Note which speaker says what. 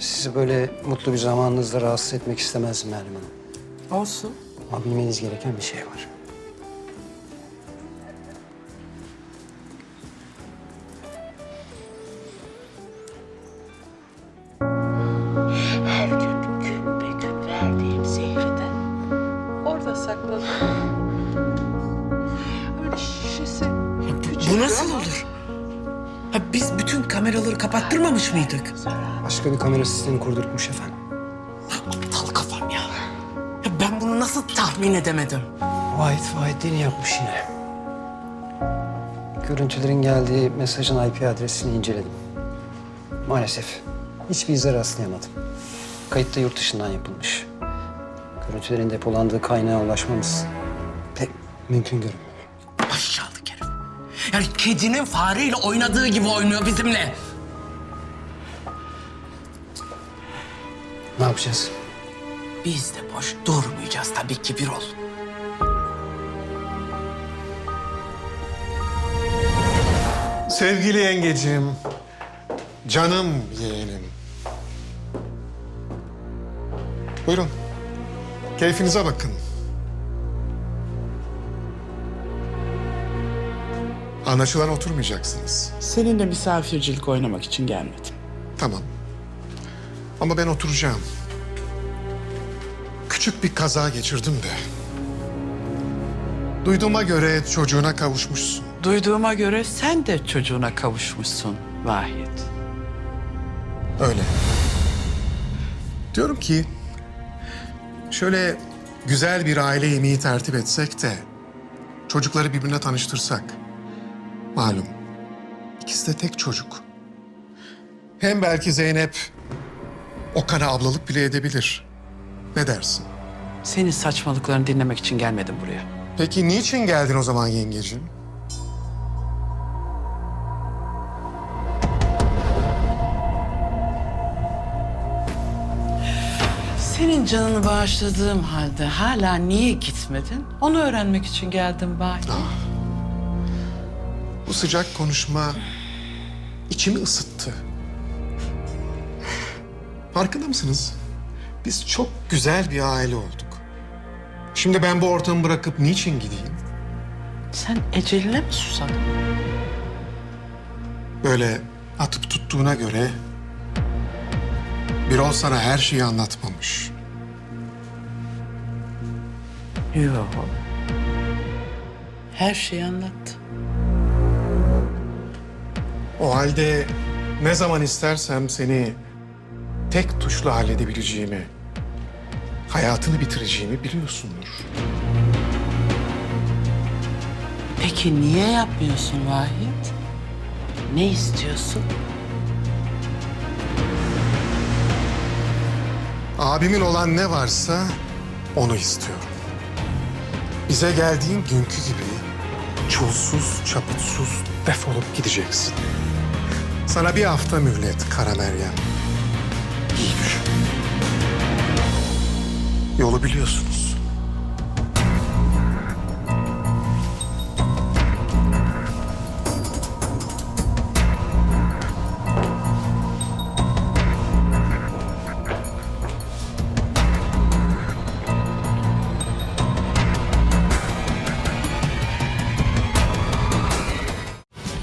Speaker 1: Sizi böyle mutlu bir zamanınızda rahatsız etmek istemezdim Meryem Hanım.
Speaker 2: Olsun.
Speaker 1: Ama bilmeniz gereken bir şey var.
Speaker 3: Her gün gün be gün verdiğim zehriden orada sakladım. Öyle şişesi küçük.
Speaker 2: Bu nasıl olur? Ha, biz bütün kameraları kapattırmamış mıydık?
Speaker 1: Başka bir kamera sistemi kurdurtmuş efendim.
Speaker 2: Aptal kafam ya. ya. Ben bunu nasıl tahmin edemedim?
Speaker 1: Vahit Vahitliğini yapmış yine. Görüntülerin geldiği mesajın IP adresini inceledim. Maalesef hiçbir ize rastlayamadım. Kayıt da yurt dışından yapılmış. Görüntülerin depolandığı kaynağa ulaşmamız pek mümkün görünmüyor.
Speaker 2: Yani kedinin fareyle oynadığı gibi oynuyor bizimle.
Speaker 1: Ne yapacağız?
Speaker 2: Biz de boş durmayacağız tabii ki bir ol.
Speaker 4: Sevgili yengecim, canım yeğenim. Buyurun, keyfinize bakın. Anlaşılan oturmayacaksınız.
Speaker 5: Seninle misafircilik oynamak için gelmedim.
Speaker 4: Tamam. Ama ben oturacağım. Küçük bir kaza geçirdim de. Duyduğuma göre çocuğuna kavuşmuşsun.
Speaker 5: Duyduğuma göre sen de çocuğuna kavuşmuşsun Vahit.
Speaker 4: Öyle. Diyorum ki şöyle güzel bir aile yemeği tertip etsek de çocukları birbirine tanıştırsak. Malum ikisi de tek çocuk. Hem belki Zeynep Okan'a ablalık bile edebilir. Ne dersin?
Speaker 5: Senin saçmalıklarını dinlemek için gelmedim buraya.
Speaker 4: Peki niçin geldin o zaman yengeciğim?
Speaker 5: Senin canını bağışladığım halde hala niye gitmedin? Onu öğrenmek için geldim Vahit.
Speaker 4: Bu sıcak konuşma içimi ısıttı. Farkında mısınız? Biz çok güzel bir aile olduk. Şimdi ben bu ortamı bırakıp niçin gideyim?
Speaker 5: Sen eceline mi susadın?
Speaker 4: Böyle atıp tuttuğuna göre Birol sana her şeyi anlatmamış.
Speaker 5: Yok. Her şeyi anlattı.
Speaker 4: O halde ne zaman istersem seni tek tuşla halledebileceğimi, hayatını bitireceğimi biliyorsundur.
Speaker 5: Peki niye yapmıyorsun Vahit? Ne istiyorsun?
Speaker 4: Abimin olan ne varsa onu istiyorum. Bize geldiğin günkü gibi çulsuz, çaputsuz defolup gideceksin. Sana bir hafta mühlet Kara Meryem. İyi düşün. Yolu biliyorsunuz.